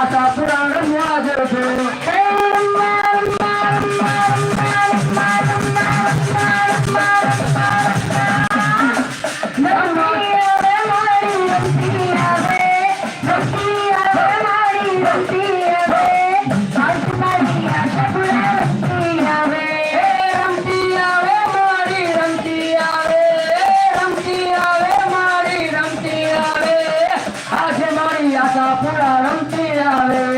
আশা পুরা যাবে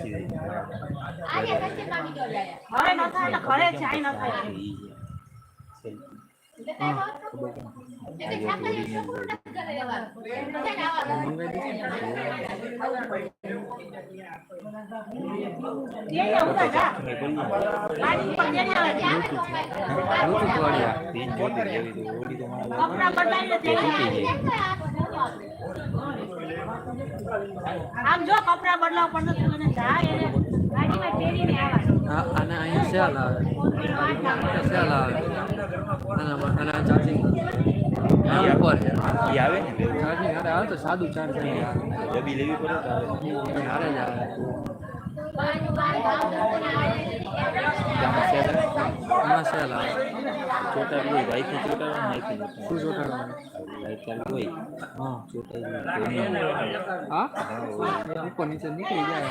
નાખી દે ઘરે ન થાય એટલે ઘરે જાય ન થાય તો તો તો કપડાં આવે. આમ જો કપડા બદલાવ પડતો નથી મને જાય એને. ગાડીમાં પહેરીને આવવાનું આ આને અહીંયા શેલ આવે? શેલ આવે? અને અને ચાર્જિંગ ઉપર ઈ આવે ને? ચાર્જિંગ આવે તો સાદું ચાર્જિંગ લેવી પડે તો આવે. આવે. ગામમાં શેર આવે. આમાં સેલ આવે ચોટાડવું હોય અહીંથી ચોટાડવાનું ચોટાડવાનું. શું ચોટાડવાનું લાઈટ હોય હા એનું હા હા ઉપર નીચે ને?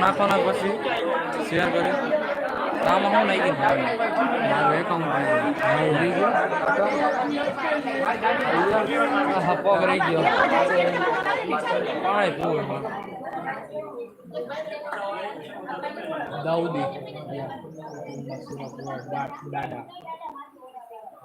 નાખવાના પછી શેર કરે. આમાં હું નાખી મારું એકાઉન્ટ ઉડી ગયો. હા પગ રહી ગયો. પાણી પૂર દાઉદી. દાદા